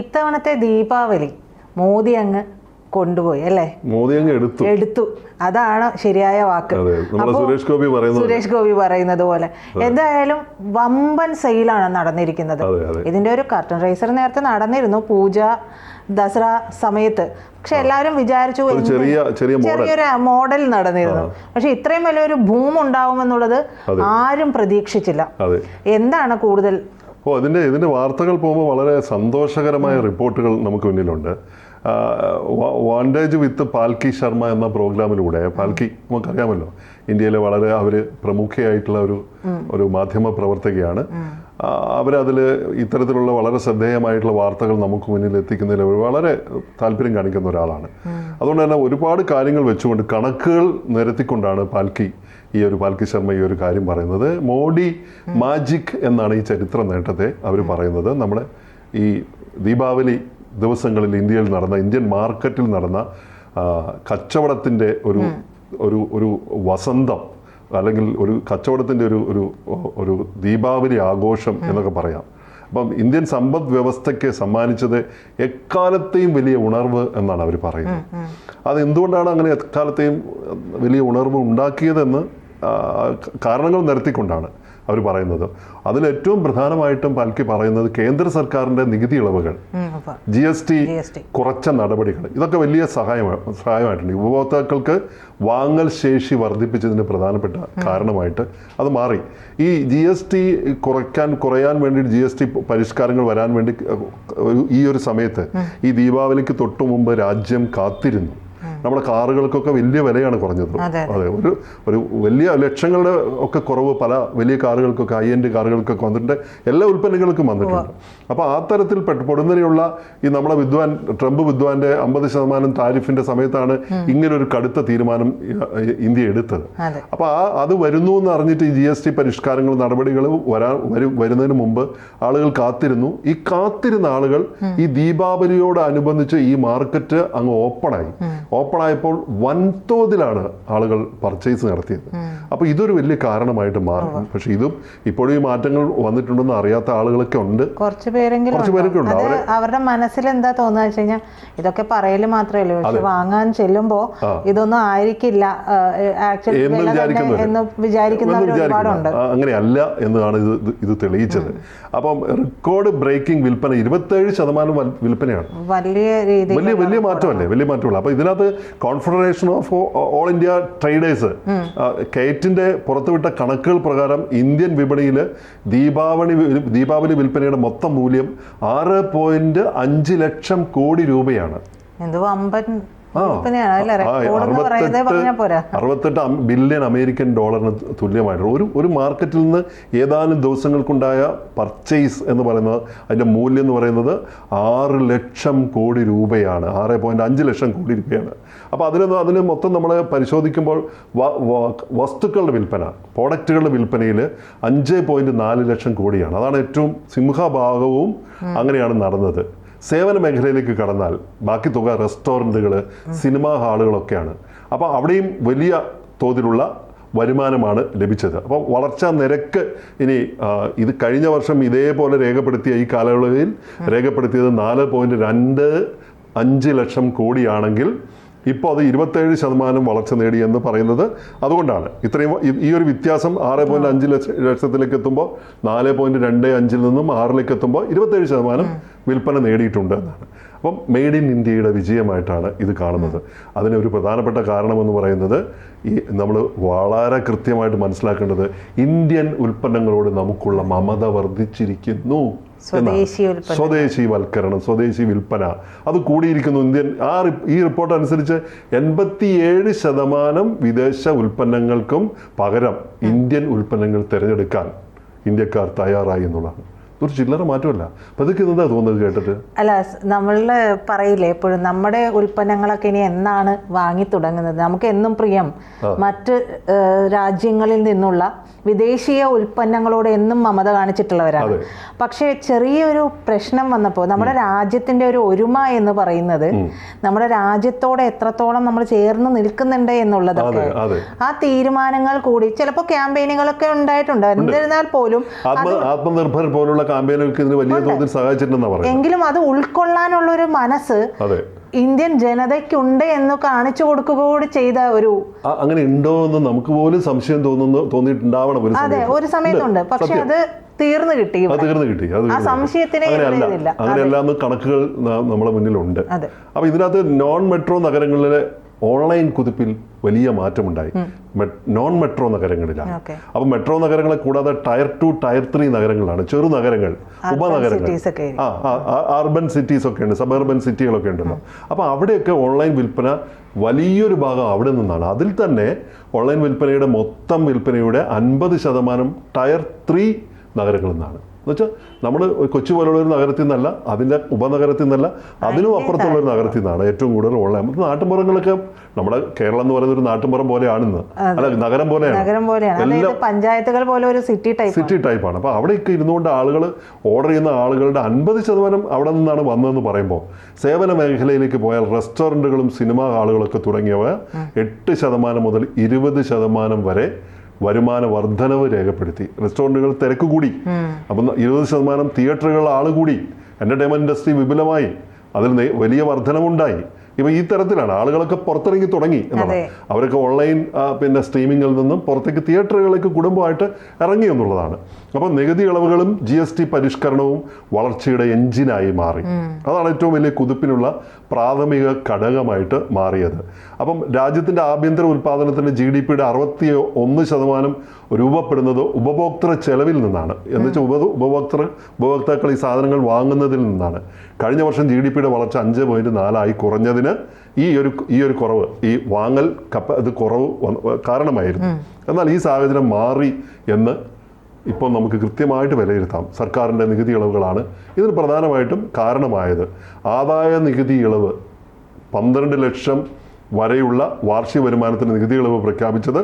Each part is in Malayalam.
ഇത്തവണത്തെ ദീപാവലി മോദി അങ്ങ് കൊണ്ടുപോയി അല്ലേ? മോദി അങ്ങ് എടുത്തു. എടുത്തു. അതാണ് ശരിയായ വാക്ക്. സുരേഷ് ഗോപി പറയുന്നത് സുരേഷ് ഗോപി പറയുന്നത് പോലെ. എന്തായാലും വമ്പൻ സെയിലാണ് നടന്നിരിക്കുന്നത്. ഇതിന്റെ ഒരു കർട്ടൺ റൈസർ നേരത്തെ നടന്നിരുന്നു പൂജ ദസറ സമയത്ത്. പക്ഷെ എല്ലാവരും വിചാരിച്ചു ചെറിയൊരു മോഡൽ നടന്നിരുന്നു. പക്ഷെ ഇത്രയും വലിയൊരു ഭൂമുണ്ടാവുമെന്നുള്ളത് ആരും പ്രതീക്ഷിച്ചില്ല. എന്താണ് കൂടുതൽ ഓ അതിന്റെ ഇതിന്റെ വാർത്തകൾ പോകുമ്പോൾ വളരെ സന്തോഷകരമായ റിപ്പോർട്ടുകൾ നമുക്ക് മുന്നിലുണ്ട്. വാണ്ടേജ് വിത്ത് പാൽക്കി ശർമ്മ എന്ന പ്രോഗ്രാമിലൂടെ പാൽക്കി നമുക്കറിയാമല്ലോ ഇന്ത്യയിലെ വളരെ അവർ പ്രമുഖയായിട്ടുള്ള ഒരു ഒരു മാധ്യമ പ്രവർത്തകയാണ്. അവരതിൽ ഇത്തരത്തിലുള്ള വളരെ ശ്രദ്ധേയമായിട്ടുള്ള വാർത്തകൾ നമുക്ക് മുന്നിൽ എത്തിക്കുന്നതിൽ അവർ വളരെ താല്പര്യം കാണിക്കുന്ന ഒരാളാണ്. അതുകൊണ്ട് തന്നെ ഒരുപാട് കാര്യങ്ങൾ വെച്ചുകൊണ്ട് കണക്കുകൾ നിരത്തിക്കൊണ്ടാണ് പാൽക്കി ഈ ഒരു പാൽക്കി ശർമ്മ ഈ ഒരു കാര്യം പറയുന്നത്. മോഡി മാജിക് എന്നാണ് ഈ ചരിത്ര നേട്ടത്തെ അവർ പറയുന്നത്. നമ്മുടെ ഈ ദീപാവലി ദിവസങ്ങളിൽ ഇന്ത്യയിൽ നടന്ന ഇന്ത്യൻ മാർക്കറ്റിൽ നടന്ന കച്ചവടത്തിന്റെ ഒരു ഒരു ഒരു വസന്തം അല്ലെങ്കിൽ ഒരു കച്ചവടത്തിന്റെ ഒരു ഒരു ഒരു ദീപാവലി ആഘോഷം എന്നൊക്കെ പറയാം. അപ്പം ഇന്ത്യൻ സമ്പദ് വ്യവസ്ഥയ്ക്ക് സമ്മാനിച്ചത് എക്കാലത്തെയും വലിയ ഉണർവ് എന്നാണ് അവർ പറയുന്നത്. അത് എന്തുകൊണ്ടാണ് അങ്ങനെ എക്കാലത്തെയും വലിയ ഉണർവ് ഉണ്ടാക്കിയതെന്ന് കാരണങ്ങൾ നിരത്തിക്കൊണ്ടാണ് അവർ പറയുന്നത്. അതിൽ ഏറ്റവും പ്രധാനമായിട്ടും പാൽക്കി പറയുന്നത് കേന്ദ്ര സർക്കാരിന്റെ നികുതി ഇളവുകൾ. ജി എസ് ടി കുറച്ച നടപടികൾ. ഇതൊക്കെ വലിയ സഹായമാണ് സഹായമായിട്ടുണ്ട്. ഉപഭോക്താക്കൾക്ക് വാങ്ങൽ ശേഷി വർദ്ധിപ്പിച്ചതിന് പ്രധാനപ്പെട്ട കാരണമായിട്ട് അത് മാറി. ഈ ജി എസ് ടി കുറയ്ക്കാൻ കുറയാൻ വേണ്ടി ജി എസ് ടി പരിഷ്കാരങ്ങൾ വരാൻ വേണ്ടി ഈ ഒരു സമയത്ത് ഈ ദീപാവലിക്ക് തൊട്ടു മുമ്പ് രാജ്യം കാത്തിരുന്നു. നമ്മുടെ കാറുകൾക്കൊക്കെ വലിയ വിലയാണ് കുറഞ്ഞത്. അതെ, ഒരു ഒരു വലിയ ലക്ഷങ്ങളുടെ ഒക്കെ കുറവ് പല വലിയ കാറുകൾക്കൊക്കെ ഹൈ എൻഡ് കാറുകൾക്കൊക്കെ വന്നിട്ടുണ്ട്. എല്ലാ ഉൽപ്പന്നങ്ങൾക്കും വന്നിട്ടുണ്ട്. അപ്പോൾ ആ തരത്തിൽ പെടുന്നതിനുള്ള ഈ നമ്മുടെ വിദ്വാൻ ട്രംപ് വിദ്വാന്റെ അമ്പത് ശതമാനം താരിഫിന്റെ സമയത്താണ് ഇങ്ങനൊരു കടുത്ത തീരുമാനം ഇന്ത്യ എടുത്തത്. അപ്പോൾ ആ അത് വരുന്നു എന്ന് അറിഞ്ഞിട്ട് ഈ ജി എസ് ടി പരിഷ്കാരങ്ങൾ നടപടികൾ വരാൻ വരും വരുന്നതിന് മുമ്പ് ആളുകൾ കാത്തിരുന്നു. ഈ കാത്തിരുന്ന ആളുകൾ ഈ ദീപാവലിയോടനുബന്ധിച്ച് ഈ മാർക്കറ്റ് അങ്ങ് ഓപ്പണായി. ഓപ്പണായപ്പോൾ വൻതോതിലാണ് ആളുകൾ പർച്ചേസ് നടത്തിയത്. അപ്പോൾ ഇതൊരു വലിയ കാരണമായിട്ട് മാറും. പക്ഷെ ഇതും ഇപ്പോഴും ഈ മാറ്റങ്ങൾ വന്നിട്ടുണ്ടെന്ന് അറിയാത്ത ആളുകളൊക്കെ ഉണ്ട്. കുറച്ച് പേരെങ്കിലും കുറച്ച് പേരൊക്കെ ഉണ്ട്. അവരെ- അവരുടെ മനസ്സിൽ എന്താ തോന്നുക വെച്ച് കഴിഞ്ഞാൽ ഇതൊക്കെ പറയൽ മാത്രമേ ഉള്ളൂ പക്ഷെ വാങ്ങാൻ ചെല്ലുമ്പോൾ ഇതൊന്നും ആയിരിക്കില്ല. ആക്ച്വലി എന്ന് വിചാരിക്കുന്നവർ ഒരുപാടുണ്ട്. അങ്ങനെയല്ല എന്നാണ് ഇത് ഇത് തെളിയിച്ചത്. അപ്പം റെക്കോർഡ് ബ്രേക്കിംഗ് വിൽപ്പന ഇരുപത്തേഴ് ശതമാനം വൽ- വിൽപ്പനയാണ്. വലിയ വലിയ വലിയ മാറ്റമല്ലേ? വലിയ മാറ്റമുള്ള. അപ്പോൾ ഇതിനകത്ത് confederation of all India traders കേറ്റിന്റെ പുറത്തുവിട്ട കണക്കുകൾ പ്രകാരം ഇന്ത്യൻ വിപണിയിൽ ദീപാവലി ദീപാവലി വിൽപ്പനയുടെ മൊത്തം മൂല്യം ആറ് പോയിന്റ് അഞ്ച് ലക്ഷം കോടി രൂപയാണ്. എന്തോ അറുപത്തെട്ട് ബില്യൺ അമേരിക്കൻ ഡോളറിന് തുല്യമായിട്ടുള്ള ഒരു ഒരു മാർക്കറ്റിൽ നിന്ന് ഏതാനും ദിവസങ്ങൾക്കുണ്ടായ പർച്ചേസ് എന്ന് പറയുന്നത് അതിന്റെ മൂല്യം എന്ന് പറയുന്നത് ആറ് ലക്ഷം കോടി രൂപയാണ്. ആറ് പോയിന്റ് അഞ്ച് ലക്ഷം കോടി രൂപയാണ്. അപ്പോൾ അതിന് അതിന് മൊത്തം നമ്മൾ പരിശോധിക്കുമ്പോൾ വസ്തുക്കളുടെ വിൽപ്പന പ്രോഡക്റ്റുകളുടെ വിൽപ്പനയിൽ അഞ്ച് പോയിന്റ് നാല് ലക്ഷം കോടിയാണ്. അതാണ് ഏറ്റവും സിംഹഭാഗവും അങ്ങനെയാണ് നടന്നത്. സേവന മേഖലയിലേക്ക് കടന്നാൽ ബാക്കി തുക റെസ്റ്റോറന്റുകൾ സിനിമാ ഹാളുകളൊക്കെയാണ്. അപ്പോൾ അവിടെയും വലിയ തോതിലുള്ള വരുമാനമാണ് ലഭിച്ചത്. അപ്പോൾ വളർച്ചാ നിരക്ക് ഇനി ഇത് കഴിഞ്ഞ വർഷം ഇതേപോലെ രേഖപ്പെടുത്തിയ ഈ കാലയളവിൽ രേഖപ്പെടുത്തിയത് നാല് പോയിന്റ് രണ്ട് അഞ്ച് ലക്ഷം കോടിയാണെങ്കിൽ ഇപ്പോൾ അത് ഇരുപത്തേഴ് ശതമാനം വളർച്ച നേടി എന്ന് പറയുന്നത് അതുകൊണ്ടാണ്. ഇത്രയും ഈ- ഒരു വ്യത്യാസം ആറ് പോയിന്റ് അഞ്ച് ലക്ഷ ലക്ഷത്തിലേക്ക് എത്തുമ്പോൾ നാല് പോയിന്റ് രണ്ട് അഞ്ചിൽ നിന്നും ആറിലേക്ക് എത്തുമ്പോൾ ഇരുപത്തേഴ് ശതമാനം വിൽപ്പന നേടിയിട്ടുണ്ട് എന്നാണ്. അപ്പം മെയ്ഡ് ഇൻ ഇന്ത്യയുടെ വിജയമായിട്ടാണ് ഇത് കാണുന്നത്. അതിന് ഒരു പ്രധാനപ്പെട്ട കാരണമെന്ന് പറയുന്നത് ഈ നമ്മൾ വളരെ കൃത്യമായിട്ട് മനസ്സിലാക്കേണ്ടത് ഇന്ത്യൻ ഉൽപ്പന്നങ്ങളോട് നമുക്കുള്ള മമത വർദ്ധിച്ചിരിക്കുന്നു. എന്നാണ്. സ്വദേശി ഉൽപ്പന്നം സ്വദേശി വൽക്കരണം സ്വദേശി വിൽപ്പന. അത് കൂടിയിരിക്കുന്നു ഇന്ത്യൻ. ആ ഈ റിപ്പോർട്ട് അനുസരിച്ച് എൺപത്തിയേഴ് ശതമാനം വിദേശ ഉൽപ്പന്നങ്ങൾക്കും പകരം ഇന്ത്യൻ ഉൽപ്പന്നങ്ങൾ തിരഞ്ഞെടുക്കാൻ ഇന്ത്യക്കാർ തയ്യാറായി എന്നുള്ളതാണ്. ഒരു ചില്ലറ മാറ്റമല്ല. എന്താ തോന്നുന്നത് കേട്ടിട്ട്? അല്ല നമ്മൾ പറയില്ലേ എപ്പോഴും നമ്മുടെ ഉൽപ്പന്നങ്ങളൊക്കെ ഇനി എന്നാണ് വാങ്ങി തുടങ്ങുന്നത്? നമുക്ക് എന്നും പ്രിയം മറ്റ് രാജ്യങ്ങളിൽ നിന്നുള്ള വിദേശീയ ഉൽപ്പന്നങ്ങളോട് എന്നും മമത കാണിച്ചിട്ടുള്ളവരാണ്. പക്ഷേ ചെറിയൊരു പ്രശ്നം വന്നപ്പോൾ നമ്മുടെ രാജ്യത്തിന്റെ ഒരു ഒരുമ എന്ന് പറയുന്നത് നമ്മുടെ രാജ്യത്തോടെ എത്രത്തോളം നമ്മൾ ചേർന്ന് നിൽക്കുന്നുണ്ട് എന്നുള്ളതൊക്കെ. ആ തീരുമാനങ്ങൾ കൂടി ചിലപ്പോൾ ക്യാമ്പയിനുകളൊക്കെ ഉണ്ടായിട്ടുണ്ട്. എന്നിരുന്നാൽ പോലും ആത്മനിർഭർ പോലുള്ള ക്യാമ്പയിനുകൾക്ക് ഇതിന് വലിയ തോതിൽ സഹായിച്ചിട്ടുണ്ടെന്നാണ് പറയുന്നത്. എങ്കിലും അത് ഉൾക്കൊള്ളാനുള്ള ഒരു മനസ്സ് അതെ. ഇന്ത്യൻ ജനതയ്ക്കുണ്ട് എന്ന് കാണിച്ചു കൊടുക്കുക കൂടി ചെയ്ത ഒരു അങ്ങനെ ഉണ്ടോ എന്ന് നമുക്ക് പോലും സംശയം തോന്നുന്നു തോന്നിയിട്ടുണ്ടാവണം അതെ ഒരു സമയത്തുണ്ട്. പക്ഷെ അത് തീർന്നു കിട്ടി തീർന്നു കിട്ടി ആ സംശയത്തിനെ അങ്ങനെയല്ല കണക്കുകൾ നമ്മുടെ മുന്നിലുണ്ട്. അപ്പൊ ഇതിനകത്ത് നോൺ മെട്രോ നഗരങ്ങളിലെ ഓൺലൈൻ കുതിപ്പിൽ വലിയ മാറ്റമുണ്ടായി. നോൺ മെട്രോ നഗരങ്ങളിലാണ്. അപ്പോൾ അപ്പൊ മെട്രോ നഗരങ്ങളെ കൂടാതെ ടയർ ടു ടയർ ത്രീ നഗരങ്ങളാണ്. ചെറു നഗരങ്ങൾ ഉപനഗരങ്ങൾ. ആ, അർബൻ സിറ്റീസ് ഒക്കെ ഉണ്ട് സബർബൻ സിറ്റികളൊക്കെ ഉണ്ടല്ലോ. അപ്പോൾ അവിടെയൊക്കെ ഓൺലൈൻ വിൽപ്പന വലിയൊരു ഭാഗം അവിടെ നിന്നാണ്. അതിൽ തന്നെ ഓൺലൈൻ വിൽപ്പനയുടെ മൊത്തം വിൽപ്പനയുടെ അൻപത് ശതമാനം ടയർ ത്രീ നഗരങ്ങളിൽ നിന്നാണ്. എന്നുവെച്ചാൽ നമ്മൾ കൊച്ചു പോലുള്ള ഒരു നഗരത്തിൽ നിന്നല്ല അതിന്റെ ഉപനഗരത്തിൽ നിന്നല്ല അതിനും അപ്പുറത്തുള്ള ഒരു നഗരത്തിൽ നിന്നാണ് ഏറ്റവും കൂടുതൽ ഓൺലൈൻ നമുക്ക് നാട്ടുമ്പുറങ്ങളൊക്കെ നമ്മുടെ കേരളം എന്ന് പറയുന്ന ഒരു നാട്ടുമ്പുറം പോലെയാണെന്ന്. അല്ല നഗരം പോലെയാണ്. നഗരം പോലെയാണ്. പഞ്ചായത്തുകൾ പോലെ ഒരു സിറ്റി ടൈപ്പ് സിറ്റി ടൈപ്പാണ് അപ്പോൾ അവിടെയൊക്കെ ഇരുന്നുകൊണ്ട് ആളുകൾ ഓർഡർ ചെയ്യുന്ന ആളുകളുടെ അൻപത് ശതമാനം അവിടെ നിന്നാണ് വന്നതെന്ന് പറയുമ്പോൾ സേവന മേഖലയിലേക്ക് പോയാൽ റെസ്റ്റോറന്റുകളും സിനിമാ ഹാളുകളൊക്കെ തുടങ്ങിയവ എട്ട് ശതമാനം മുതൽ ഇരുപത് ശതമാനം വരെ വരുമാന വർധനവ് രേഖപ്പെടുത്തി. റെസ്റ്റോറന്റുകൾ തിരക്ക് കൂടി. അപ്പം ഇരുപത് ശതമാനം തിയേറ്ററുകൾ ആൾ കൂടി. എന്റർടൈൻമെന്റ് ഇൻഡസ്ട്രി വിപുലമായി. അതിൽ വലിയ വർധനവുണ്ടായി ഇപ്പം ഈ തരത്തിലാണ് ആളുകളൊക്കെ പുറത്തിറങ്ങി തുടങ്ങി എന്നുള്ളത്. അവരൊക്കെ ഓൺലൈൻ പിന്നെ സ്ട്രീമിങ്ങിൽ നിന്നും പുറത്തേക്ക് തിയേറ്ററുകളിലേക്ക് കുടുംബമായിട്ട് ഇറങ്ങി എന്നുള്ളതാണ്. അപ്പം നികുതി ഇളവുകളും ജി എസ് ടി പരിഷ്കരണവും വളർച്ചയുടെ എഞ്ചിനായി മാറി. അതാണ് ഏറ്റവും വലിയ കുതിപ്പിനുള്ള പ്രാഥമിക ഘടകമായിട്ട് മാറിയത്. അപ്പം രാജ്യത്തിന്റെ ആഭ്യന്തര ഉൽപ്പാദനത്തിന്റെ ജി ഡി പിയുടെ അറുപത്തി ഒന്ന് ശതമാനം രൂപപ്പെടുന്നത് ഉപഭോക്തൃ ചെലവിൽ നിന്നാണ്. എന്ന് വെച്ചാൽ ഉപ ഉപഭോക്തൃ ഉപഭോക്താക്കൾ ഈ സാധനങ്ങൾ വാങ്ങുന്നതിൽ നിന്നാണ്. കഴിഞ്ഞ വർഷം ജി ഡി പിയുടെ വളർച്ച അഞ്ച് പോയിന്റ് നാലായി കുറഞ്ഞതിന് ഈ ഒരു ഈ ഒരു കുറവ് ഈ വാങ്ങൽ കപ്പ ഇത് കുറവ് കാരണമായിരുന്നു. എന്നാൽ ഈ സാഹചര്യം മാറി എന്ന് ഇപ്പോൾ നമുക്ക് കൃത്യമായിട്ട് വിലയിരുത്താം. സർക്കാരിന്റെ നികുതി ഇളവുകളാണ്. ഇതിന് പ്രധാനമായിട്ടും കാരണമായത് ആദായ നികുതി ഇളവ് പന്ത്രണ്ട് ലക്ഷം വരെയുള്ള വാർഷിക വരുമാനത്തിന് നികുതി ഇളവ് പ്രഖ്യാപിച്ചത്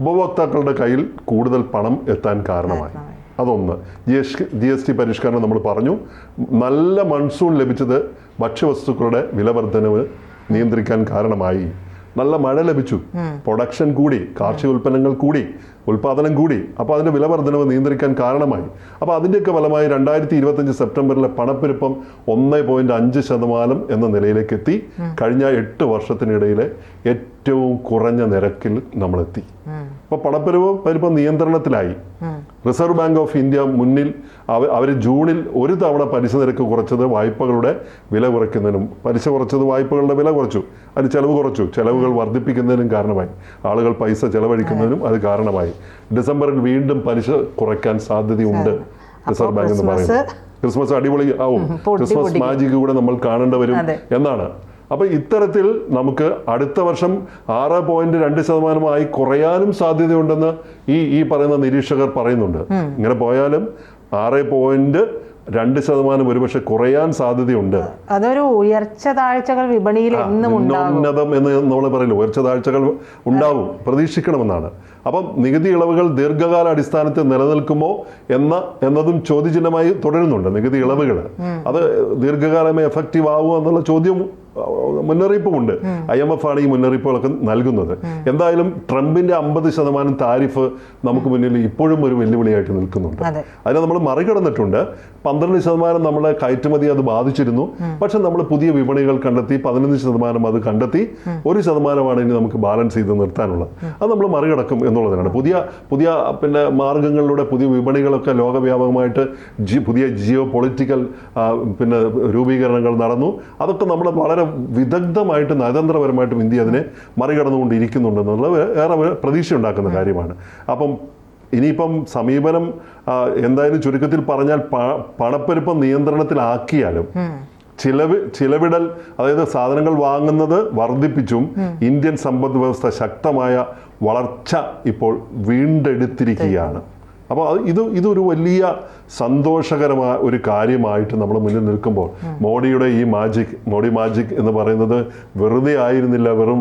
ഉപഭോക്താക്കളുടെ കയ്യിൽ കൂടുതൽ പണം എത്താൻ കാരണമായി. അതൊന്ന്. G S G S T പരിഷ്കരണം നമ്മൾ പറഞ്ഞു. നല്ല മൺസൂൺ ലഭിച്ചത് ഭക്ഷ്യവസ്തുക്കളുടെ വിലവർദ്ധനവ് നിയന്ത്രിക്കാൻ കാരണമായി. നല്ല മഴ ലഭിച്ചു. പ്രൊഡക്ഷൻ കൂടി കാർഷിക ഉൽപ്പന്നങ്ങൾ കൂടി. ഉൽപാദനം കൂടി. അപ്പോൾ അതിന്റെ വില വർധനവ് നിയന്ത്രിക്കാൻ കാരണമായി. അപ്പോൾ അതിന്റെയൊക്കെ ഫലമായി രണ്ടായിരത്തി ഇരുപത്തഞ്ച് സെപ്റ്റംബറിലെ പണപ്പെരുപ്പം ഒന്ന് പോയിന്റ് അഞ്ച് ശതമാനം എന്ന നിലയിലേക്ക് എത്തി. കഴിഞ്ഞ എട്ട് വർഷത്തിനിടയിലെ ഏറ്റവും കുറഞ്ഞ നിരക്കിൽ നമ്മളെത്തി. അപ്പോൾ പണപ്പെരുപ്പം പരിപ്പം നിയന്ത്രണത്തിലായി. റിസർവ് ബാങ്ക് ഓഫ് ഇന്ത്യ മുന്നിൽ അവ അവർ ജൂണിൽ ഒരു തവണ പലിശ നിരക്ക് കുറച്ചത് വായ്പകളുടെ വില കുറയ്ക്കുന്നതിനും പലിശ കുറച്ചത് വായ്പകളുടെ വില കുറച്ചു. അതിന് ചെലവ് കുറച്ചു. ചെലവുകൾ വർദ്ധിപ്പിക്കുന്നതിനും കാരണമായി. ആളുകൾ പൈസ ചെലവഴിക്കുന്നതിനും അത് കാരണമായി. ഡിസംബറിൽ വീണ്ടും പലിശ കുറയ്ക്കാൻ സാധ്യതയുണ്ട് റിസർവ് ബാങ്ക് എന്ന് പറയുന്നത്. ക്രിസ്മസ് അടിപൊളി ആവും ക്രിസ്മസ്. മാജിക് കൂടെ നമ്മൾ കാണേണ്ടി വരും എന്നാണ്. അപ്പൊ ഇത്തരത്തിൽ നമുക്ക് അടുത്ത വർഷം ആറ് പോയിന്റ് രണ്ട് ശതമാനമായി കുറയാനും സാധ്യതയുണ്ടെന്ന് ഈ ഈ പറയുന്ന നിരീക്ഷകർ പറയുന്നുണ്ട്. ഇങ്ങനെ പോയാലും ആറ് പോയിന്റ് രണ്ട് ശതമാനം ഒരുപക്ഷെ കുറയാൻ സാധ്യതയുണ്ട്. അതൊരു ഉയർച്ച താഴ്ചകൾ വിപണിയിൽ എന്നും നിന്നോന്നതം എന്ന് നമ്മൾ പറയില്ല ഉയർച്ച താഴ്ചകൾ ഉണ്ടാവും പ്രതീക്ഷിക്കണമെന്നാണ്. അപ്പം നികുതി ഇളവുകൾ ദീർഘകാല അടിസ്ഥാനത്തിൽ നിലനിൽക്കുമോ എന്ന എന്നതും ചോദ്യചിഹ്നമായി തുടരുന്നുണ്ട് നികുതി ഇളവുകൾ അത് ദീർഘകാലമേ എഫക്റ്റീവ് ആവുമോ എന്നുള്ള ചോദ്യം മുന്നറിയിപ്പുമുണ്ട്. ഐ എം എഫ് ആണ് ഈ മുന്നറിയിപ്പുകളൊക്കെ നൽകുന്നത്. എന്തായാലും ട്രംപിന്റെ അമ്പത് ശതമാനം താരിഫ് നമുക്ക് മുന്നിൽ ഇപ്പോഴും ഒരു വെല്ലുവിളിയായിട്ട് നിൽക്കുന്നുണ്ട്. അതെ. അതിനെ നമ്മൾ മറികടന്നിട്ടുണ്ട്. പന്ത്രണ്ട് ശതമാനം നമ്മളെ കയറ്റുമതി അത് ബാധിച്ചിരുന്നു. പക്ഷെ നമ്മൾ പുതിയ വിപണികൾ കണ്ടെത്തി പതിനഞ്ച് ശതമാനം അത് കണ്ടെത്തി ഒരു ശതമാനമാണ് ഇനി നമുക്ക് ബാലൻസ് ചെയ്ത് നിർത്താനുള്ളത്. അത് നമ്മൾ മറികടക്കും എന്നുള്ളതിനാണ്. പുതിയ പുതിയ പിന്നെ മാർഗങ്ങളിലൂടെ പുതിയ വിപണികളൊക്കെ ലോകവ്യാപകമായിട്ട് ജി പുതിയ ജിയോ പൊളിറ്റിക്കൽ പിന്നെ രൂപീകരണങ്ങൾ നടന്നു. അതൊക്കെ നമ്മൾ വളരെ വിദഗ്ധമായിട്ട് നയതന്ത്രപരമായിട്ടും ഇന്ത്യ അതിനെ മറികടന്നുകൊണ്ടിരിക്കുന്നുണ്ടെന്നുള്ളത് ഏറെ പ്രതീക്ഷ ഉണ്ടാക്കുന്ന കാര്യമാണ്. അപ്പം ഇനിയിപ്പം സമീപനം എന്തായാലും ചുരുക്കത്തിൽ പറഞ്ഞാൽ പ- പണപ്പെരുപ്പം നിയന്ത്രണത്തിലാക്കിയാലും ചിലവ് ചിലവിടൽ അതായത് സാധനങ്ങൾ വാങ്ങുന്നത് വർദ്ധിപ്പിച്ചും ഇന്ത്യൻ സമ്പദ് വ്യവസ്ഥ ശക്തമായ വളർച്ച ഇപ്പോൾ വീണ്ടെടുത്തിരിക്കുകയാണ്. അപ്പോൾ അത് ഇത് ഇതൊരു വലിയ സന്തോഷകരമായ ഒരു കാര്യമായിട്ട് നമ്മൾ മുന്നിൽ നിൽക്കുമ്പോൾ മോഡിയുടെ ഈ മാജിക് മോഡി മാജിക് എന്ന് പറയുന്നത് വെറുതെ ആയിരുന്നില്ല വെറും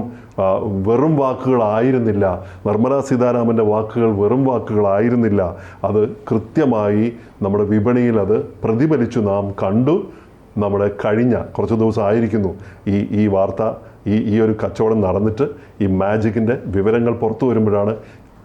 വെറും വാക്കുകളായിരുന്നില്ല നിർമ്മലാ സീതാരാമന്റെ വാക്കുകൾ വെറും വാക്കുകളായിരുന്നില്ല അത് കൃത്യമായി നമ്മുടെ വിപണിയിൽ അത് പ്രതിഫലിച്ചു നാം കണ്ടു. നമ്മുടെ കഴിഞ്ഞ കുറച്ച് ദിവസം ആയിരിക്കുന്നു ഈ ഈ വാർത്ത ഈ ഈ ഒരു കച്ചവടം നടന്നിട്ട് ഈ മാജിക്കിന്റെ വിവരങ്ങൾ പുറത്തു വരുമ്പോഴാണ്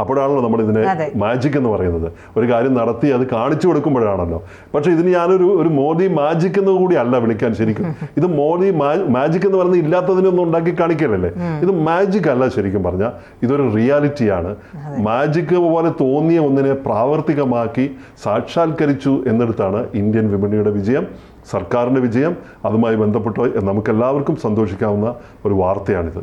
അപ്പോഴാണല്ലോ നമ്മൾ ഇതിനെ മാജിക് എന്ന് പറയുന്നത്. ഒരു കാര്യം നടത്തി അത് കാണിച്ചു കൊടുക്കുമ്പോഴാണല്ലോ. പക്ഷെ ഇതിന് ഞാനൊരു ഒരു മോദി മാജിക് എന്ന് കൂടി അല്ല വിളിക്കാൻ ശരിക്കും. ഇത് മോദി മാജിക് എന്ന് പറയുന്നത് ഇല്ലാത്തതിനൊന്നും ഉണ്ടാക്കി കാണിക്കലല്ലേ? ഇത് മാജിക് അല്ല ശരിക്കും പറഞ്ഞാൽ ഇതൊരു റിയാലിറ്റിയാണ്. മാജിക് പോലെ തോന്നിയ ഒന്നിനെ പ്രാവർത്തികമാക്കി സാക്ഷാത്കരിച്ചു എന്നിടത്താണ് ഇന്ത്യൻ വിപണിയുടെ വിജയം സർക്കാരിന്റെ വിജയം അതുമായി ബന്ധപ്പെട്ട് നമുക്കെല്ലാവർക്കും സന്തോഷിക്കാവുന്ന ഒരു വാർത്തയാണിത്.